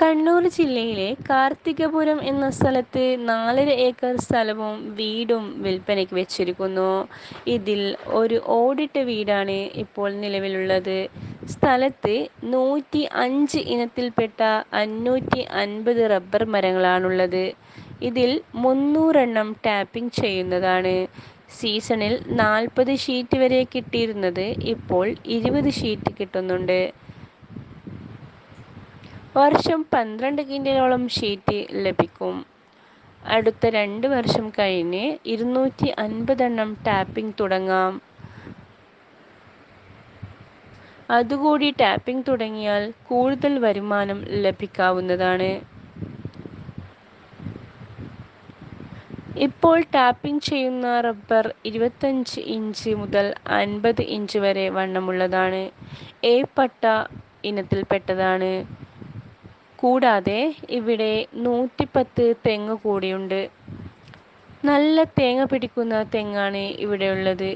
കണ്ണൂർ ജില്ലയിലെ കാർത്തികപുരം എന്ന സ്ഥലത്ത് നാലര ഏക്കർ സ്ഥലവും വീടും വിൽപ്പനയ്ക്ക് വെച്ചിരിക്കുന്നു. ഇതിൽ ഒരു ഓടിട്ട വീടാണ് ഇപ്പോൾ നിലവിലുള്ളത്. സ്ഥലത്ത് നൂറ്റി അഞ്ച് ഇനത്തിൽപ്പെട്ട അഞ്ഞൂറ്റി അൻപത് റബ്ബർ മരങ്ങളാണുള്ളത്. ഇതിൽ മുന്നൂറെണ്ണം ടാപ്പിംഗ് ചെയ്യുന്നതാണ്. സീസണിൽ നാൽപ്പത് ഷീറ്റ് വരെ കിട്ടിയിരുന്നത് ഇപ്പോൾ ഇരുപത് ഷീറ്റ് കിട്ടുന്നുണ്ട്. വർഷം പന്ത്രണ്ട് കിൻഡലോളം ഷീറ്റ് ലഭിക്കും. അടുത്ത രണ്ട് വർഷം കഴിഞ്ഞ് ഇരുന്നൂറ്റി അൻപതെണ്ണം ടാപ്പിംഗ് തുടങ്ങാം. അതുകൂടി ടാപ്പിംഗ് തുടങ്ങിയാൽ കൂടുതൽ വരുമാനം ലഭിക്കാവുന്നതാണ്. ഇപ്പോൾ ടാപ്പിംഗ് ചെയ്യുന്ന റബ്ബർ ഇരുപത്തഞ്ച് ഇഞ്ച് മുതൽ അൻപത് ഇഞ്ച് വരെ വണ്ണമുള്ളതാണ്. എ പട്ട ഇനത്തിൽപ്പെട്ടതാണ്. കൂടാതെ ഇവിടെ നൂറ്റിപ്പത്ത് തെങ്ങ് കൂടിയുണ്ട്. നല്ല തേങ്ങ പിടിക്കുന്ന തെങ്ങാണ് ഇവിടെയുള്ളത്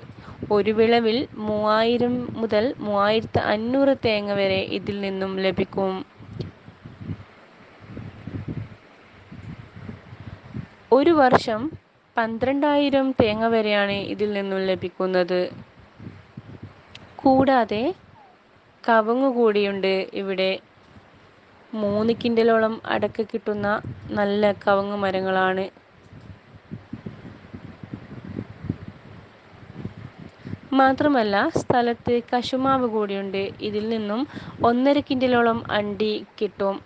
ഒരു വിളവിൽ മൂവായിരം മുതൽ മൂവായിരത്തി അഞ്ഞൂറ് തേങ്ങ വരെ ഇതിൽ നിന്നും ലഭിക്കും. ഒരു വർഷം പന്ത്രണ്ടായിരം തേങ്ങ വരെയാണ് ഇതിൽ നിന്നും ലഭിക്കുന്നത്. കൂടാതെ കവുങ്ങ് കൂടിയുണ്ട് ഇവിടെ. മൂന്ന് കിൻഡലോളം അടക്ക കിട്ടുന്ന നല്ല കവുങ്ങ് മരങ്ങളാണ്. മാത്രമല്ല സ്ഥലത്ത് കശുമാവ് കൂടിയുണ്ട്. ഇതിൽ നിന്നും ഒന്നര കിൻഡലോളം അണ്ടി കിട്ടും.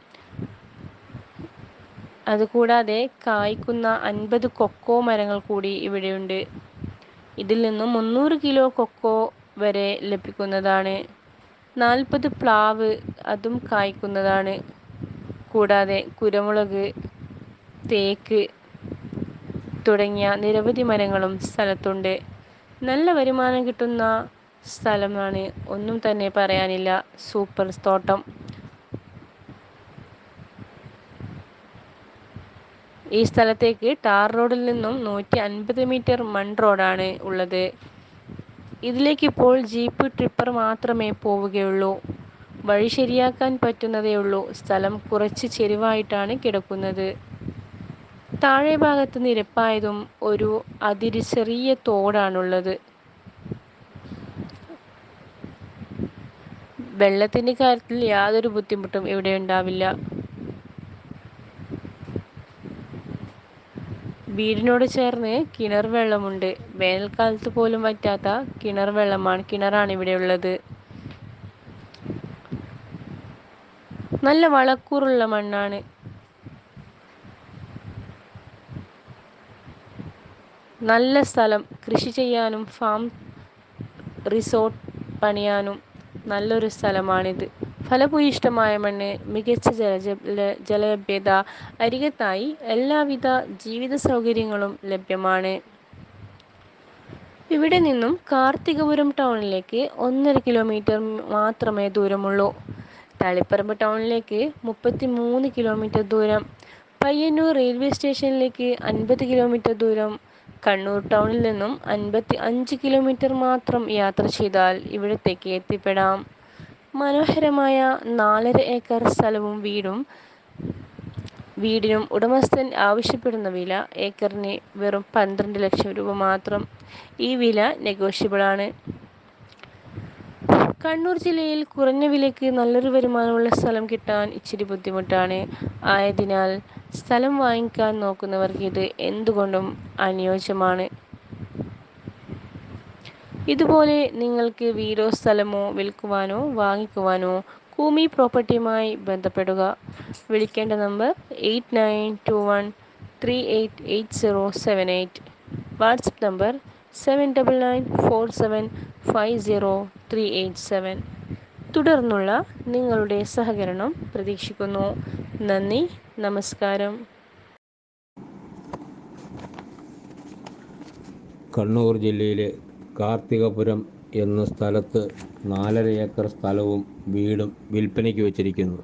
അതുകൂടാതെ കായ്ക്കുന്ന അൻപത് കൊക്കോ മരങ്ങൾ കൂടി ഇവിടെയുണ്ട്. ഇതിൽ നിന്നും മുന്നൂറ് കിലോ കൊക്കോ വരെ ലഭിക്കുന്നതാണ്. നാൽപ്പത് പ്ലാവ് അതും കായ്ക്കുന്നതാണ്. കൂടാതെ കുരുമുളക് തേക്ക് തുടങ്ങിയ നിരവധി മരങ്ങളും സ്ഥലത്തുണ്ട്. നല്ല വരുമാനം കിട്ടുന്ന സ്ഥലമാണ് ഒന്നും തന്നെ പറയാനില്ല സൂപ്പർ തോട്ടം. ഈ സ്ഥലത്തേക്ക് ടാർ റോഡിൽ നിന്നും നൂറ്റി അൻപത് മീറ്റർ മൺ റോഡാണ് ഉള്ളത്. ഇതിലേക്ക് ഇപ്പോൾ ജീപ്പ് ട്രിപ്പർ മാത്രമേ പോവുകയുള്ളൂ. വഴി ശരിയാക്കാൻ പറ്റുന്നതേ ഉള്ളൂ. സ്ഥലം കുറച്ച് ചെരിവായിട്ടാണ് കിടക്കുന്നത്. താഴെ ഭാഗത്ത് നിരപ്പായതും ഒരു അതിര് ചെറിയ തോടാണുള്ളത്. വെള്ളത്തിന്റെ കാര്യത്തിൽ യാതൊരു ബുദ്ധിമുട്ടും ഇവിടെ ഉണ്ടാവില്ല. വീടിനോട് ചേർന്ന് കിണർ വെള്ളമുണ്ട്. വേനൽക്കാലത്ത് പോലും വറ്റാത്ത കിണർ വെള്ളമാണ് കിണറാണ് ഇവിടെ ഉള്ളത്. നല്ല വളക്കൂറുള്ള മണ്ണാണ്. നല്ല സ്ഥലം. കൃഷി ചെയ്യാനും ഫാം റിസോർട്ട് പണിയാനും നല്ലൊരു സ്ഥലമാണിത്. ഫലഭൂയിഷ്ടമായ മണ്ണ് മികച്ച ജല ജലലഭ്യത അരികത്തായി എല്ലാവിധ ജീവിത സൗകര്യങ്ങളും ലഭ്യമാണ്. ഇവിടെ നിന്നും കാർത്തികപുരം ടൗണിലേക്ക് ഒന്നര കിലോമീറ്റർ മാത്രമേ ദൂരമുള്ളൂ. തളിപ്പറമ്പ് ടൗണിലേക്ക് മുപ്പത്തി മൂന്ന് കിലോമീറ്റർ ദൂരം പയ്യന്നൂർ റെയിൽവേ സ്റ്റേഷനിലേക്ക് അൻപത് കിലോമീറ്റർ ദൂരം കണ്ണൂർ ടൗണിൽ നിന്നും അൻപത്തി അഞ്ച് കിലോമീറ്റർ മാത്രം യാത്ര ചെയ്താൽ ഇവിടത്തേക്ക് എത്തിപ്പെടാം. മനോഹരമായ നാലര ഏക്കർ സ്ഥലവും വീടും വീടിനും ഉടമസ്ഥൻ ആവശ്യപ്പെടുന്ന വില ഏക്കറിന് വെറും പന്ത്രണ്ട് ലക്ഷം രൂപ മാത്രം. ഈ വില നെഗോഷ്യബിൾ ആണ്. കണ്ണൂർ ജില്ലയിൽ കുറഞ്ഞ വിലയ്ക്ക് നല്ലൊരു വരുമാനമുള്ള സ്ഥലം കിട്ടാൻ ഇച്ചിരി ബുദ്ധിമുട്ടാണ്. ആയതിനാൽ സ്ഥലം വാങ്ങിക്കാൻ നോക്കുന്നവർക്ക് ഇത് എന്തുകൊണ്ടും അനുയോജ്യമാണ്. ഇതുപോലെ നിങ്ങൾക്ക് വീടോ സ്ഥലമോ വിൽക്കുവാനോ വാങ്ങിക്കുവാനോ ഭൂമി പ്രോപ്പർട്ടിയുമായി ബന്ധപ്പെടുക. വിളിക്കേണ്ട number eight nine two one three eight eight zero seven eight. WhatsApp number seven double nine four seven five zero three eight seven തുടർന്നുള്ള നിങ്ങളുടെ സഹകരണം പ്രതീക്ഷിക്കുന്നു. നന്ദി നമസ്കാരം. കണ്ണൂർ ജില്ലയിലെ കാർത്തികപുരം എന്ന സ്ഥലത്ത് നാലര ഏക്കർ സ്ഥലവും വീടും വിൽപ്പനയ്ക്ക് വച്ചിരിക്കുന്നു.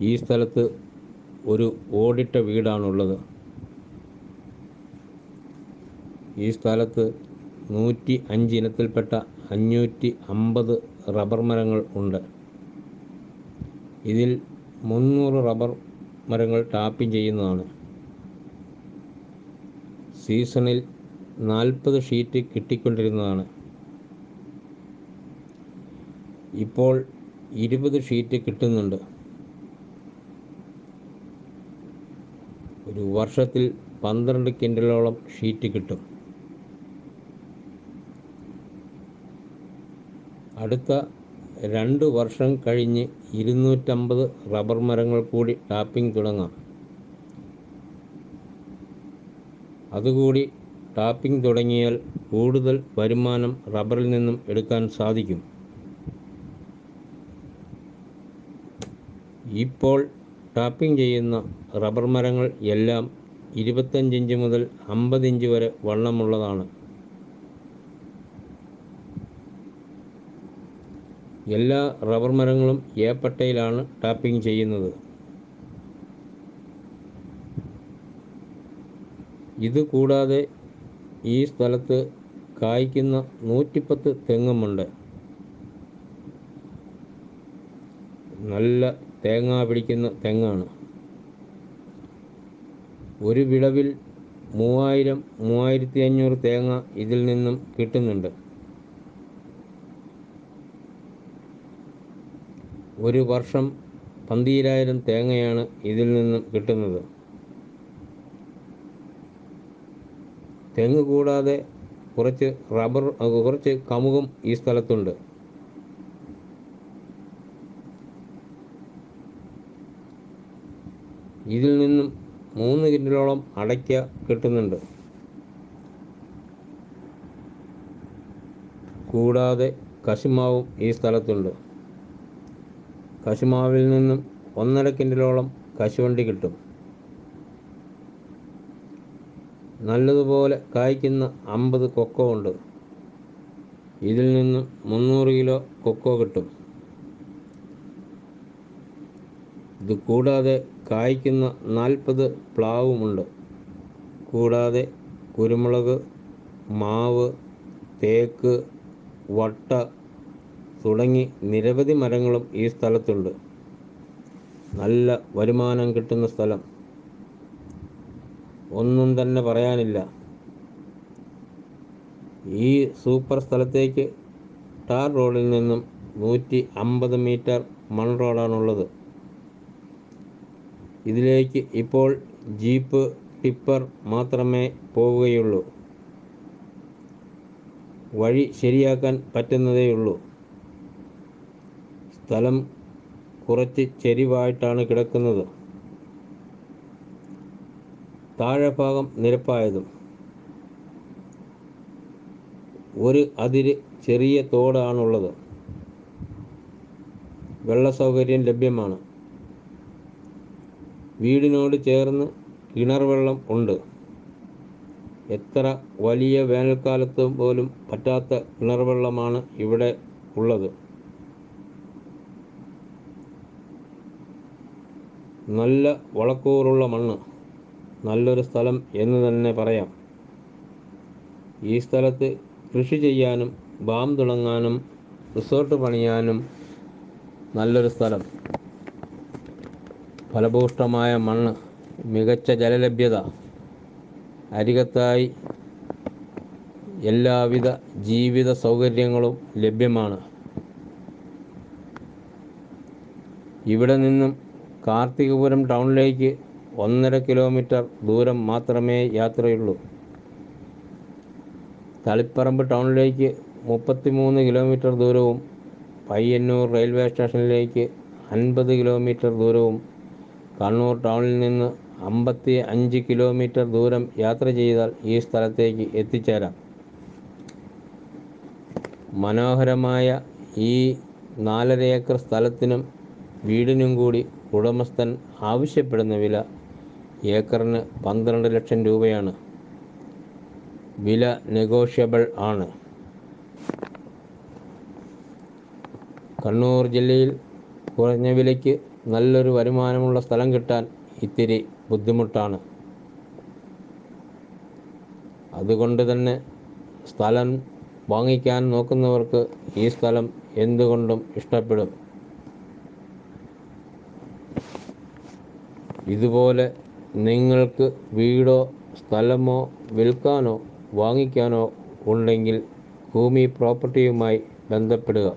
ഈ സ്ഥലത്ത് ഒരു ഓടിട്ട വീടാണുള്ളത്. ഈ സ്ഥലത്ത് നൂറ്റി അഞ്ച് ഇനത്തിൽപ്പെട്ട അഞ്ഞൂറ്റി അമ്പത് റബ്ബർ മരങ്ങൾ ഉണ്ട്. ഇതിൽ മുന്നൂറ് റബ്ബർ മരങ്ങൾ ടാപ്പിംഗ് ചെയ്യുന്നതാണ്. സീസണിൽ നാൽപ്പത് ഷീറ്റ് കിട്ടിക്കൊണ്ടിരുന്നതാണ്. ഇപ്പോൾ ഇരുപത് ഷീറ്റ് കിട്ടുന്നുണ്ട്. ഒരു വർഷത്തിൽ പന്ത്രണ്ട് കിൻഡലോളം ഷീറ്റ് കിട്ടും. അടുത്ത രണ്ട് വർഷം കഴിഞ്ഞ് ഇരുന്നൂറ്റമ്പത് റബ്ബർ മരങ്ങൾ കൂടി ടാപ്പിംഗ് തുടങ്ങാം. അതുകൂടി ടാപ്പിംഗ് തുടങ്ങിയാൽ കൂടുതൽ വരുമാനം റബ്ബറിൽ നിന്നും എടുക്കാൻ സാധിക്കും. ഇപ്പോൾ ടാപ്പിംഗ് ചെയ്യുന്ന റബ്ബർ മരങ്ങൾ എല്ലാം ഇരുപത്തഞ്ച് ഇഞ്ച് മുതൽ അമ്പത് ഇഞ്ച് വരെ വണ്ണമുള്ളതാണ് എല്ലാ റബ്ബർ മരങ്ങളും ഏപ്പട്ടയിലാണ് ടാപ്പിംഗ് ചെയ്യുന്നത്. ഇത് കൂടാതെ ഈ സ്ഥലത്ത് കായ്ക്കുന്ന നൂറ്റിപ്പത്ത് തെങ്ങുമുണ്ട്. നല്ല തേങ്ങ പിടിക്കുന്ന തെങ്ങാണ്. ഒരു വിളവിൽ മൂവായിരം മൂവായിരത്തി അഞ്ഞൂറ് തേങ്ങ ഇതിൽ നിന്നും കിട്ടുന്നുണ്ട്. ഒരു വർഷം പന്തിരായിരം തേങ്ങയാണ് ഇതിൽ നിന്നും കിട്ടുന്നത്. തെങ്ങ് കൂടാതെ കുറച്ച് റബ്ബർ കുറച്ച് കമുകും ഈ സ്ഥലത്തുണ്ട്. ഇതിൽ നിന്നും മൂന്ന് കിലോളം അടയ്ക്ക കിട്ടുന്നുണ്ട്. കൂടാതെ കശുമാവും ഈ സ്ഥലത്തുണ്ട്. കശുമാവിൽ നിന്നും ഒന്നര കിൻഡലോളം കശുവണ്ടി കിട്ടും. നല്ലതുപോലെ കായ്ക്കുന്ന അമ്പത് കൊക്കോ ഉണ്ട്. ഇതിൽ നിന്നും മുന്നൂറ് കിലോ കൊക്കോ കിട്ടും. ഇത് കൂടാതെ കായ്ക്കുന്ന നാൽപ്പത് പ്ലാവുമുണ്ട് കൂടാതെ കുരുമുളക് മാവ് തേക്ക് വട്ട തുടങ്ങി നിരവധി മരങ്ങളും ഈ സ്ഥലത്തുണ്ട്. നല്ല വരുമാനം കിട്ടുന്ന സ്ഥലം. ഒന്നും തന്നെ പറയാനില്ല. ഈ സൂപ്പർ സ്ഥലത്തേക്ക് ടാർ റോഡിൽ നിന്നും നൂറ്റി അമ്പത് മീറ്റർ മൺ റോഡാണുള്ളത്. ഇതിലേക്ക് ഇപ്പോൾ ജീപ്പ് ടിപ്പർ മാത്രമേ പോവുകയുള്ളൂ. വഴി ശരിയാക്കാൻ പറ്റുന്നതേയുള്ളൂ. സ്ഥലം കുറച്ച് ചെരിവായിട്ടാണ് കിടക്കുന്നത്. താഴെ ഭാഗം നിരപ്പായതും. ഒരു അതിര് ചെറിയ തോടാണുള്ളത്. വെള്ള സൗകര്യം ലഭ്യമാണ്. വീടിനോട് ചേർന്ന് കിണർ വെള്ളം ഉണ്ട്. എത്ര വലിയ വേനൽക്കാലത്ത് പോലും പറ്റാത്ത കിണർ വെള്ളമാണ് ഇവിടെ ഉള്ളത്. നല്ല വളക്കൂറുള്ള മണ്ണ്. നല്ലൊരു സ്ഥലം എന്ന് തന്നെ പറയാം. ഈ സ്ഥലത്ത് കൃഷി ചെയ്യാനും ബാം തുടങ്ങാനും റിസോർട്ട് പണിയാനും നല്ലൊരു സ്ഥലം. ഫലഭൂഷ്ടമായ മണ്ണ് മികച്ച ജലലഭ്യത അരികത്തായി എല്ലാവിധ ജീവിത സൗകര്യങ്ങളും ലഭ്യമാണ്. ഇവിടെ നിന്നും കാർത്തികപുരം ടൗണിലേക്ക് ഒന്നര കിലോമീറ്റർ ദൂരം മാത്രമേ യാത്രയുള്ളൂ. തളിപ്പറമ്പ് ടൗണിലേക്ക് മുപ്പത്തിമൂന്ന് കിലോമീറ്റർ ദൂരവും പയ്യന്നൂർ റെയിൽവേ സ്റ്റേഷനിലേക്ക് അൻപത് കിലോമീറ്റർ ദൂരവും കണ്ണൂർ ടൗണിൽ നിന്ന് അമ്പത്തി അഞ്ച് കിലോമീറ്റർ ദൂരം യാത്ര ചെയ്താൽ ഈ സ്ഥലത്തേക്ക് എത്തിച്ചേരാം. മനോഹരമായ ഈ നാലര ഏക്കർ സ്ഥലത്തിനും വീടിനും കൂടി ഉടമസ്ഥൻ ആവശ്യപ്പെടുന്ന വില ഏക്കറിന് പന്ത്രണ്ട് ലക്ഷം രൂപയാണ്. വില നെഗോഷ്യബിൾ ആണ്. കണ്ണൂർ ജില്ലയിൽ കുറഞ്ഞ വിലയ്ക്ക് നല്ലൊരു വരുമാനമുള്ള സ്ഥലം കിട്ടാൻ ഇത്തിരി ബുദ്ധിമുട്ടാണ്. അതുകൊണ്ട് തന്നെ സ്ഥലം വാങ്ങിക്കാൻ നോക്കുന്നവർക്ക് ഈ സ്ഥലം എന്തുകൊണ്ടും ഇഷ്ടപ്പെടും. ഇതുപോലെ നിങ്ങൾക്ക് വീടോ സ്ഥലമോ വിൽക്കാനോ വാങ്ങിക്കാനോ ഉണ്ടെങ്കിൽ ഭൂമി പ്രോപ്പർട്ടിയുമായി ബന്ധപ്പെടുക.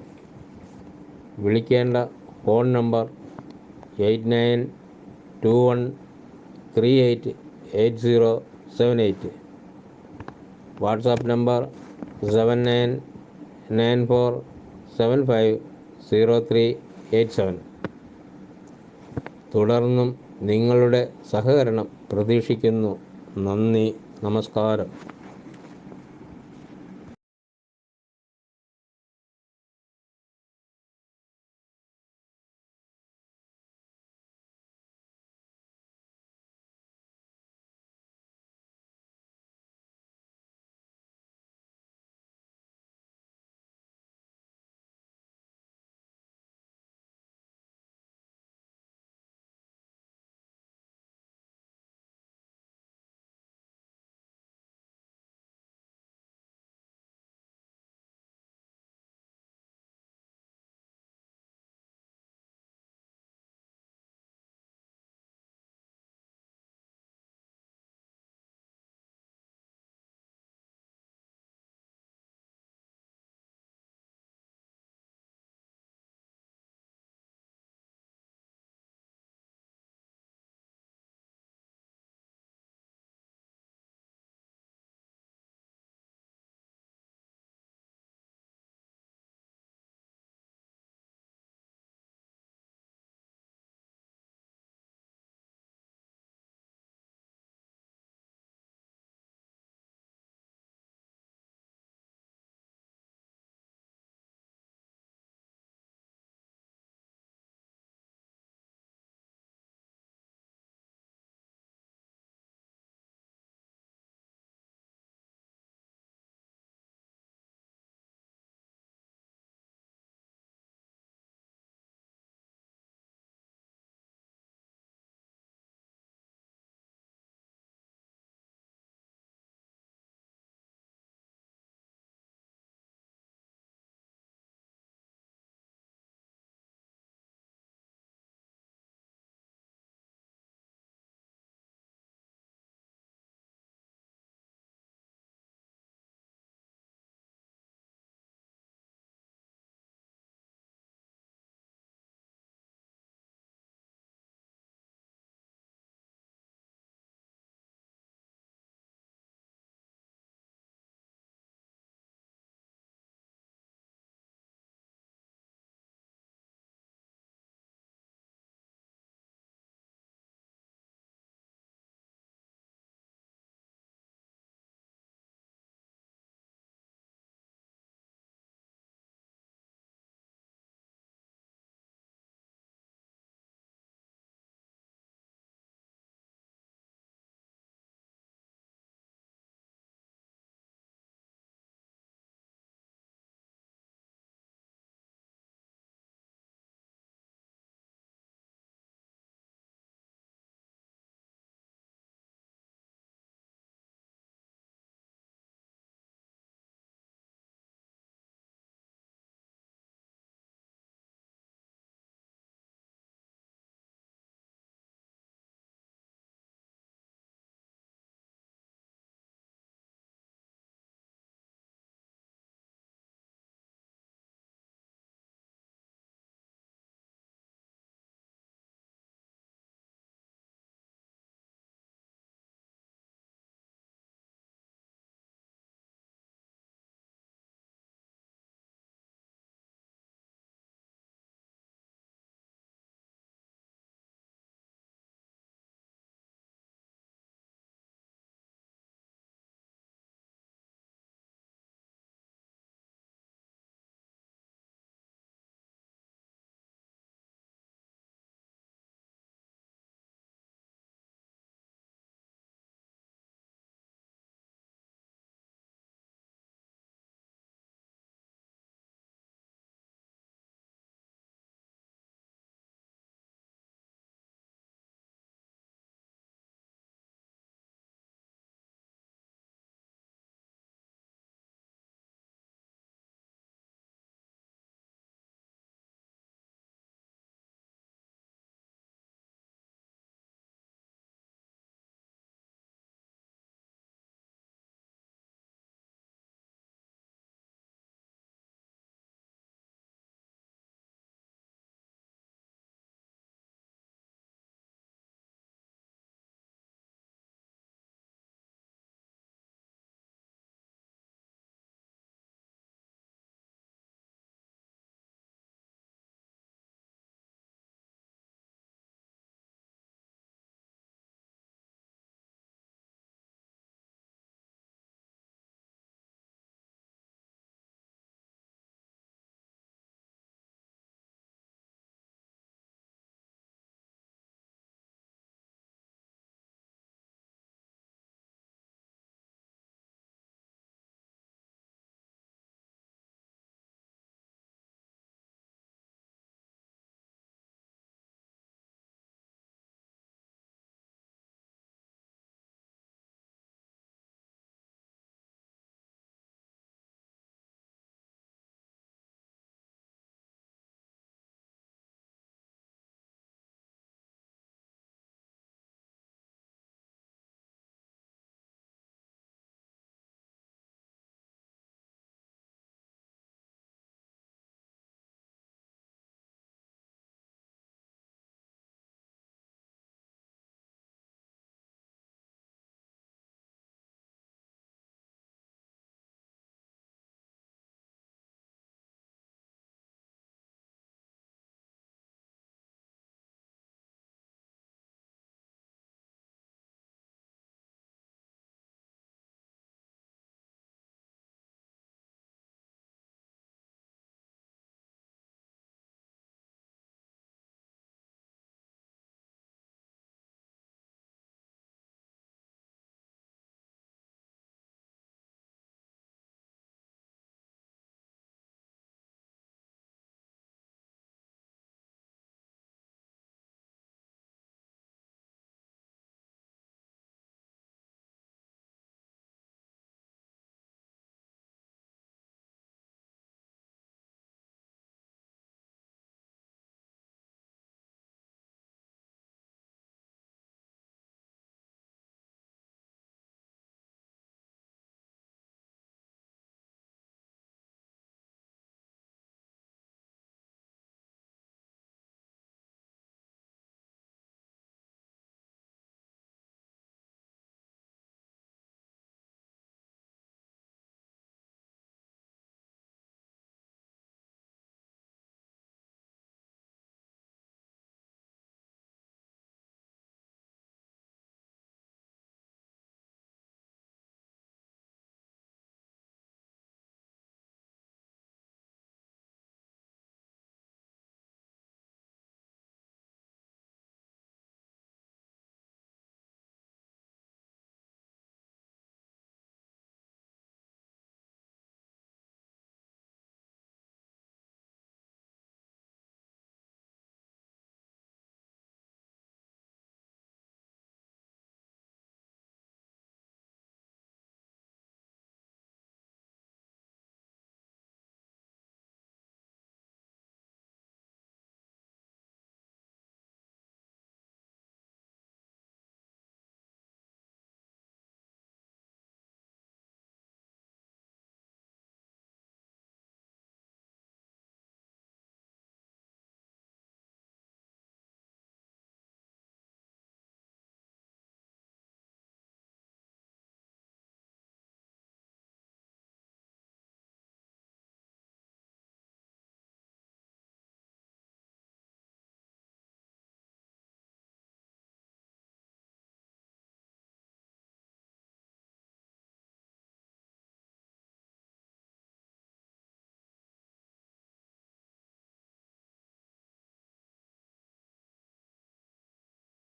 വിളിക്കേണ്ട phone number eight nine two one three eight eight zero seven eight. WhatsApp number seven nine nine four seven five zero three eight seven. തുടർന്നും നിങ്ങളുടെ സഹകരണം പ്രതീക്ഷിക്കുന്നു. നന്ദി നമസ്കാരം.